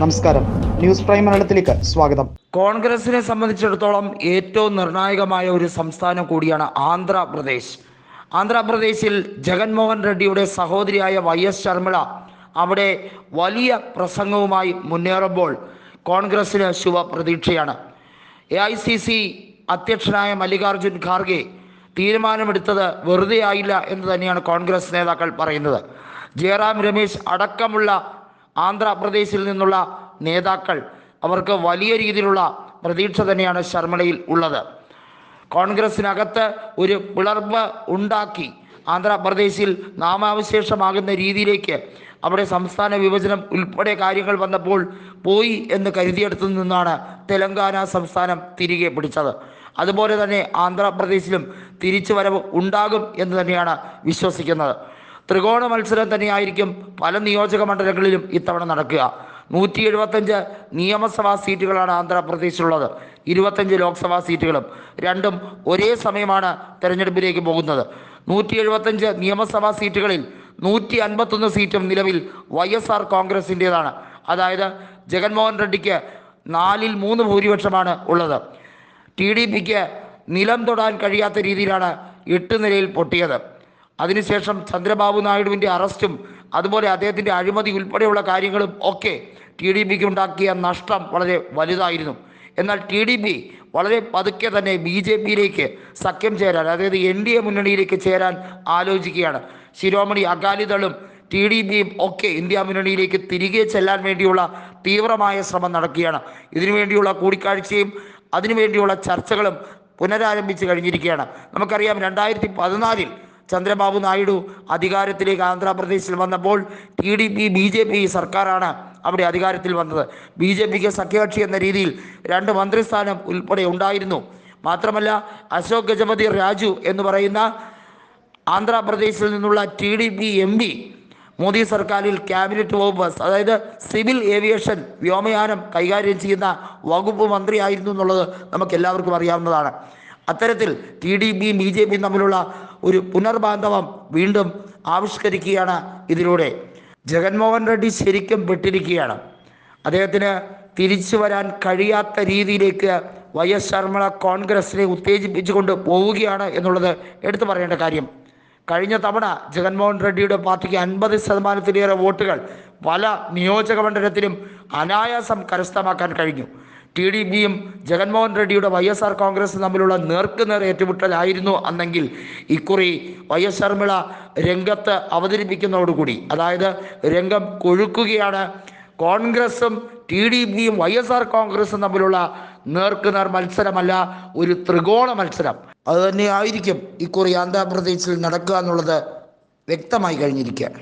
നമസ്കാരം. News prime മലയാളത്തിലേക്ക് സ്വാഗതം. കോൺഗ്രസിനെ സംബന്ധിച്ചിടത്തോളം ഏറ്റവും നിർണായകമായ ഒരു സംസ്ഥാനം കൂടിയാണ് ആന്ധ്രാപ്രദേശ്. ആന്ധ്രാപ്രദേശിൽ ജഗൻമോഹൻ റെഡ്ഡിയുടെ സഹോദരിയായ വൈ എസ് ശർമിള അവിടെ വലിയ പ്രസംഗവുമായി മുന്നേറുമ്പോൾ കോൺഗ്രസിന് ശുഭപ്രതീക്ഷയാണ്. എ ഐ സി സി അധ്യക്ഷനായ മല്ലികാർജുൻ ഖാർഗെ തീരുമാനമെടുത്തത് വെറുതെ ആയില്ല എന്ന് തന്നെയാണ് കോൺഗ്രസ് നേതാക്കൾ പറയുന്നത്. ജയറാം രമേശ് അടക്കമുള്ള ആന്ധ്രാപ്രദേശിൽ നിന്നുള്ള നേതാക്കൾ അവർക്ക് വലിയ രീതിയിലുള്ള പ്രതീക്ഷ തന്നെയാണ് ശർമ്മളയിൽ ഉള്ളത്. കോൺഗ്രസിനകത്ത് ഒരു പിളർപ്പ് ഉണ്ടാക്കി ആന്ധ്രാപ്രദേശിൽ നാമാവശേഷമാകുന്ന രീതിയിലേക്ക് അവിടെ സംസ്ഥാന വിഭജനം ഉൾപ്പെടെ കാര്യങ്ങൾ വന്നപ്പോൾ പോയി എന്ന് കരുതിയെടുത്തു നിന്നാണ് തെലങ്കാന സംസ്ഥാനം തിരികെ പിടിച്ചത്. അതുപോലെ തന്നെ ആന്ധ്രാപ്രദേശിലും തിരിച്ചു വരവ് ഉണ്ടാകും എന്ന് തന്നെയാണ് വിശ്വസിക്കുന്നത്. ത്രികോണ മത്സരം തന്നെയായിരിക്കും പല നിയോജക മണ്ഡലങ്ങളിലും ഇത്തവണ നടക്കുക. നൂറ്റി എഴുപത്തഞ്ച് നിയമസഭാ സീറ്റുകളാണ് ആന്ധ്രാപ്രദേശിലുള്ളത്. ഇരുപത്തഞ്ച് ലോക്സഭാ സീറ്റുകളും രണ്ടും ഒരേ സമയമാണ് തെരഞ്ഞെടുപ്പിലേക്ക് പോകുന്നത്. നൂറ്റി എഴുപത്തഞ്ച് നിയമസഭാ സീറ്റുകളിൽ നൂറ്റി അൻപത്തൊന്ന് സീറ്റും നിലവിൽ വൈ എസ് ആർ കോൺഗ്രസിന്റേതാണ്. അതായത് ജഗൻമോഹൻ റെഡ്ഡിക്ക് നാലിൽ മൂന്ന് ഭൂരിപക്ഷമാണ് ഉള്ളത്. ടി ഡി പിക്ക് നിലം തൊടാൻ കഴിയാത്ത രീതിയിലാണ് എട്ട് നിലയിൽ പൊട്ടിയത്. അതിനുശേഷം ചന്ദ്രബാബു നായിഡുവിന്റെ അറസ്റ്റും അതുപോലെ അദ്ദേഹത്തിന്റെ അഴിമതി ഉൾപ്പെടെയുള്ള കാര്യങ്ങളും ഒക്കെ ടി ഡി പിക്ക് ഉണ്ടാക്കിയ നഷ്ടം വളരെ വലുതായിരുന്നു. എന്നാൽ ടി ഡി പി വളരെ പതുക്കെ തന്നെ ബി ജെ പിയിലേക്ക് സഖ്യം ചേരാൻ അതായത് എൻ ഡി എ മുന്നണിയിലേക്ക് ചേരാൻ ആലോചിക്കുകയാണ്. ശിരോമണി അകാലിദളും ടി ഡി പിയും ഒക്കെ ഇന്ത്യ മുന്നണിയിലേക്ക് തിരികെ ചെല്ലാൻ വേണ്ടിയുള്ള തീവ്രമായ ശ്രമം നടക്കുകയാണ്. ഇതിനുവേണ്ടിയുള്ള കൂടിക്കാഴ്ചയും അതിനുവേണ്ടിയുള്ള ചർച്ചകളും പുനരാരംഭിച്ചു കഴിഞ്ഞിരിക്കുകയാണ്. നമുക്കറിയാം രണ്ടായിരത്തി പതിനാലിൽ ചന്ദ്രബാബു നായിഡു അധികാരത്തിലേക്ക് ആന്ധ്രാപ്രദേശിൽ വന്നപ്പോൾ T D P B J P സർക്കാരാണ് അവിടെ അധികാരത്തിൽ വന്നത്. ബി ജെ പിക്ക് സഖ്യകക്ഷി എന്ന രീതിയിൽ രണ്ട് മന്ത്രിസ്ഥാനം ഉൾപ്പെടെ ഉണ്ടായിരുന്നു. മാത്രമല്ല അശോക് ഗജപതി രാജു എന്ന് പറയുന്ന ആന്ധ്രാപ്രദേശിൽ നിന്നുള്ള T D P M P Modi സർക്കാരിൽ ക്യാബിനറ്റ് വകുപ്പ് അതായത് സിവിൽ ഏവിയേഷൻ വ്യോമയാനം കൈകാര്യം ചെയ്യുന്ന വകുപ്പ് മന്ത്രിയായിരുന്നു എന്നുള്ളത് നമുക്ക് എല്ലാവർക്കും അറിയാവുന്നതാണ്. അത്തരത്തിൽ ടി ഡി പിയും ബി ജെ പിയും തമ്മിലുള്ള ഒരു പുനർബാന്ധവം വീണ്ടും ആവിഷ്കരിക്കുകയാണ് ഇതിലൂടെ. ജഗൻമോഹൻ റെഡ്ഡി ശരിക്കും പെട്ടിരിക്കുകയാണ്. അദ്ദേഹത്തിന് തിരിച്ചു വരാൻ കഴിയാത്ത രീതിയിലേക്ക് വൈ എസ് ശർമ്മള കോൺഗ്രസിനെ ഉത്തേജിപ്പിച്ചുകൊണ്ട് പോവുകയാണ് എന്നുള്ളത് എടുത്തു പറയേണ്ട കാര്യം. കഴിഞ്ഞ തവണ ജഗൻമോഹൻ റെഡ്ഡിയുടെ പാർട്ടിക്ക് അൻപത് ശതമാനത്തിലേറെ വോട്ടുകൾ പല നിയോജക മണ്ഡലത്തിലും അനായാസം കരസ്ഥമാക്കാൻ കഴിഞ്ഞു. ടി ഡി പിയും ജഗൻമോഹൻ റെഡ്ഡിയുടെ വൈ എസ് ആർ കോൺഗ്രസും തമ്മിലുള്ള നേർക്കുനേർ ഏറ്റുമുട്ടലായിരുന്നു അന്നെങ്കിൽ ഇക്കുറി വൈ എസ് ശർമിള രംഗത്ത് അവതരിപ്പിക്കുന്നതോടുകൂടി. അതായത് രംഗം കൊഴുക്കുകയാണ്. കോൺഗ്രസും ടി ഡി പിയും വൈ എസ് ആർ കോൺഗ്രസും തമ്മിലുള്ള നേർക്കുനേർ മത്സരമല്ല ഒരു ത്രികോണ മത്സരം. അത് തന്നെയായിരിക്കും ഇക്കുറി ആന്ധ്രാപ്രദേശിൽ നടക്കുക എന്നുള്ളത് വ്യക്തമായി കഴിഞ്ഞിരിക്കുകയാണ്